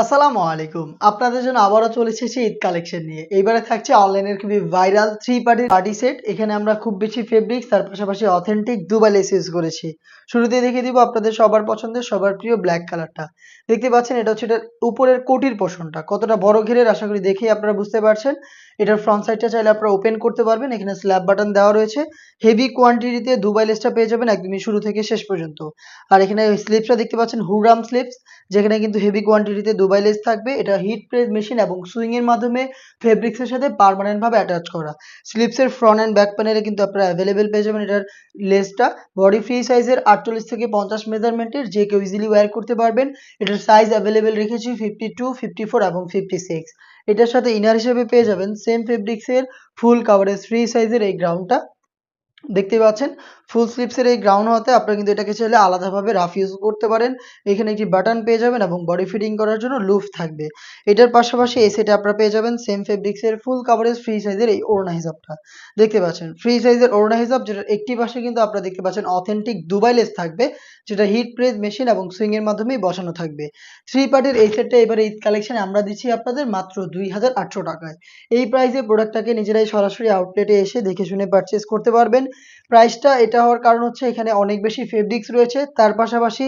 আসসালামু আলাইকুম। আপনাদের জন্য আবারও চলে এসেছি ঈদ কালেকশন নিয়ে। এইবারে থাকছে অনলাইনের খুবই viral three party party set এখানে আমরা খুব বেশি ফেব্রিক্স তার পাশাপাশি অথেন্টিক দুবাই লেস ইউজ করেছি। শুরুতে দেখিয়ে দিব আপনাদের সবার পছন্দের, সবার প্রিয় ব্ল্যাক কালারটা দেখতে পাচ্ছেন, এটা হচ্ছে এটার উপরের কোটির পোষণটা কতটা বড় ঘেরের, আশা করি দেখেই আপনারা বুঝতে পারছেন। এটার ফ্রন্ট সাইডটা চাইলে আপনারা ওপেন করতে পারবেন। এখানে স্ল্যাব বাটন দেওয়া রয়েছে। হেভি কোয়ান্টিটিতে দুবাই লেসটা পেয়ে যাবেন একদমই শুরু থেকে শেষ পর্যন্ত। আর এখানে স্লিপসটা দেখতে পাচ্ছেন হুরাম স্লিপস যেখানে কিন্তু হেভি কোয়ান্টিটিতে দুবাই থাকবে। এটা হিট প্রেস মেশিন এবং সুইং এর মাধ্যমে ফেব্রিক্স এর সাথে পার্মানেন্ট ভাবে অ্যাটাচ করা। স্লিপস এর ফ্রন্ট এন্ড ব্যাক প্যানেলে কিন্তু আপনারা অ্যাভেলেবেল পেয়ে যাবেন এটার লেসটা। বডি ফ্রি সাইজের আটচল্লিশ থেকে পঞ্চাশ মেজারমেন্টের যে কেউ ইজিলি ওয়্যার করতে পারবেন। এটার সাইজ অ্যাভেলেবেল রেখেছি ফিফটি টু ফিফটি ফোর এবং ফিফটি সিক্স এটার সাথে ইনার হিসেবে পেয়ে যাবেন সেম ফেব্রিক্সের ফুল কাভারেজ ফ্রি সাইজের এই গ্রাউন্ডটা দেখতে পাচ্ছেন ফুল স্লিপসের এই গ্রাউন্ড হতে আপনারা কিন্তু এটাকে চাইলে আলাদাভাবে রাফ ইউজ করতে পারেন। এখানে একটি বাটন পেয়ে যাবেন এবং বডি ফিটিং করার জন্য লুফ থাকবে। এটার পাশাপাশি এই সেটে আপনারা পেয়ে যাবেন সেম ফেব্রিক্সের ফুল কাভারেজ ফ্রি সাইজের এই ওড়না হিসাবটা দেখতে পাচ্ছেন ফ্রি সাইজের ওড়না হিসাব যেটার একটি পাশে কিন্তু আপনারা দেখতে পাচ্ছেন অথেন্টিক দুবাই লেস থাকবে, যেটা হিট প্রেস মেশিন এবং সুইং এর মাধ্যমেই বসানো থাকবে। থ্রি পার্টের এই সেটটা এবারে ঈদ কালেকশনে আমরা দিচ্ছি আপনাদের মাত্র দুই হাজার আটশো টাকায়। এই প্রাইসে প্রোডাক্টটাকে নিজেরাই সরাসরি আউটলেটে এসে দেখে শুনে পারচেস করতে পারবেন। প্রাইসটা এটা হওয়ার কারণ হচ্ছে এখানে অনেক বেশি ফেব্রিক্স রয়েছে। তার পাশাপাশি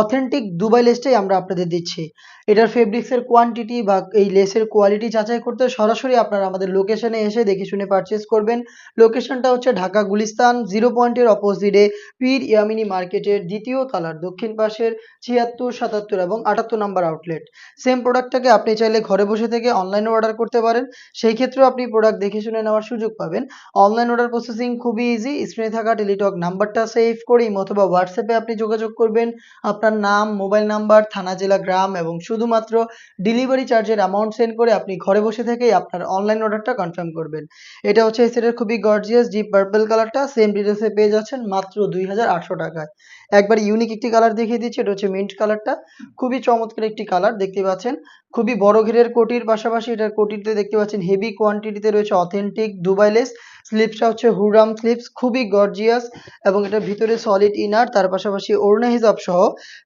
অথেন্টিক দুবাই লেসটাই আমরা আপনাদের দিচ্ছি। এটার ফেব্রিক্সের কোয়ান্টিটি বা এই লেসের কোয়ালিটি যাচাই করতে সরাসরি আপনারা আমাদের লোকেশনে এসে দেখে শুনে পারচেস করবেন। লোকেশনটা হচ্ছে ঢাকা গুলিস্তান জিরো পয়েন্টের অপোজিটে পীর ইয়ামিনী মার্কেটের দ্বিতীয় তলার দক্ষিণ পাশের ছিয়াত্তর, সাতাত্তর এবং আটাত্তর নাম্বার আউটলেট সেম প্রোডাক্টটাকে আপনি চাইলে ঘরে বসে থেকে অনলাইনে অর্ডার করতে পারেন। সেই ক্ষেত্রেও আপনি প্রোডাক্ট দেখে শুনে নেওয়ার সুযোগ পাবেন। অনলাইন অর্ডার প্রসেসিং খুবই ইজি স্ক্রিনে থাকা টেলিটক নাম্বারটা সেভ করে অথবা হোয়াটসঅ্যাপে আপনি যোগাযোগ করবেন। আপনার নাম মোবাইল নাম্বার থানা, জেলা, গ্রাম এবং শুধুমাত্র ডেলিভারি চার্জের অ্যামাউন্ট সেন্ড করে আপনি ঘরে বসে থেকেই আপনার অনলাইন অর্ডারটা কনফার্ম করবেন। এটা হচ্ছে এই সেটের খুবই গর্জিয়াস ডিপ পার্পল কালারটা সেম ডিটেলসে পেয়ে যাচ্ছেন মাত্র দুই হাজার আটশো টাকায়। একবার ইউনিক একটি কালার দেখিয়ে দিচ্ছি, এটা হচ্ছে মিন্ট কালারটা খুবই চমৎকার একটি কালার দেখতে পাচ্ছেন। খুবই বড় ঘেরের কোটির পাশাপাশি এটার কোটিতে দেখতে পাচ্ছেন হেভি কোয়ান্টিটিতে রয়েছে অথেন্টিক দুবাই লেস স্লিপসটা হচ্ছে হুরাম স্লিপস খুবই গর্জিয়াস এবং এটার ভিতরে সলিড ইনার তার পাশাপাশি ওড়না হিসাব সহ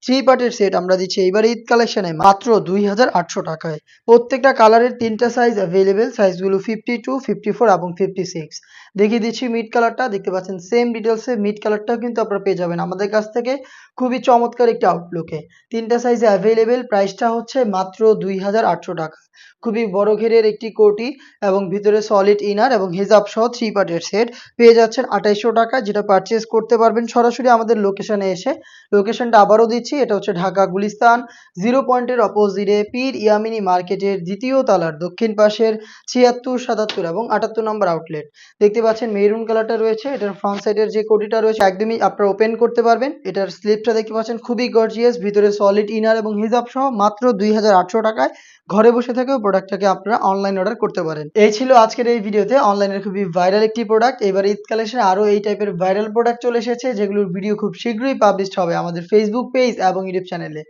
থ্রি পার্টের সেট আমরা দিচ্ছি। এইবার ঈদ কালেকশনে মাত্র দুই হাজার আটশো টাকায়। প্রত্যেকটা কালারের তিনটা সাইজ অ্যাভেলেবেল সাইজগুলো ফিফটি টু ফিফটি ফোর এবং ফিফটি সিক্স দেখিয়ে দিচ্ছি মিড কালারটা দেখতে পাচ্ছেন সেম ডিটেলসে মিড কালারটাও কিন্তু আপনারা পেয়ে যাবেন। আমাদের কাছ থেকে খুবই চমৎকার একটি আউটলুকে তিনটা সাইজে অ্যাভেলেবেল প্রাইসটা হচ্ছে মাত্র দুই হাজার আটশো টাকা। খুবই বড় ঘেরের একটি কোটি এবং ভিতরে সলিড ইনার এবং হিজাব সহ থ্রি পার্টের সেট পেয়ে যাচ্ছেন আঠাইশশো টাকা, যেটা পারচেস করতে পারবেন সরাসরি আমাদের লোকেশনে এসে। লোকেশনটা আবারও দিচ্ছি, এটা হচ্ছে ঢাকা, গুলিস্তান জিরো পয়েন্টের অপোজিটে পীর ইয়ামিনী মার্কেটের দ্বিতীয় তলার দক্ষিণ পাশের ছিয়াত্তর, সাতাত্তর এবং আটাত্তর নম্বর আউটলেট দেখতে পাচ্ছেন মেরুন কালারটা রয়েছে, এটার ফ্রন্ট সাইডের যে কোটিটা রয়েছে, একদমই আপনারা ওপেন করতে পারবেন। এটার স্লিপটা দেখতে পাচ্ছেন, খুবই গর্জিয়াস ভিতরে সলিড ইনার এবং হিজাব সহ মাত্র দুই হাজার আটশো টাকায় ঘরে বসে থেকেও প্রোডাক্টটাকে আপনারা অনলাইন অর্ডার করতে পারেন। এই ছিল আজকের এই ভিডিওতে অনলাইনের খুবই ভাইরাল একটি প্রোডাক্ট এবার ঈদ কালেকশনে আরও এই টাইপের ভাইরাল প্রোডাক্ট চলে এসেছে, যেগুলোর ভিডিও খুব শীঘ্রই পাবলিশড হবে আমাদের ফেসবুক পেজ এবং ইউটিউব চ্যানেলে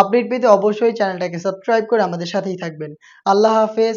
আপডেট পেতে অবশ্যই চ্যানেলটাকে সাবস্ক্রাইব করে আমাদের সাথেই থাকবেন। আল্লাহ হাফেজ।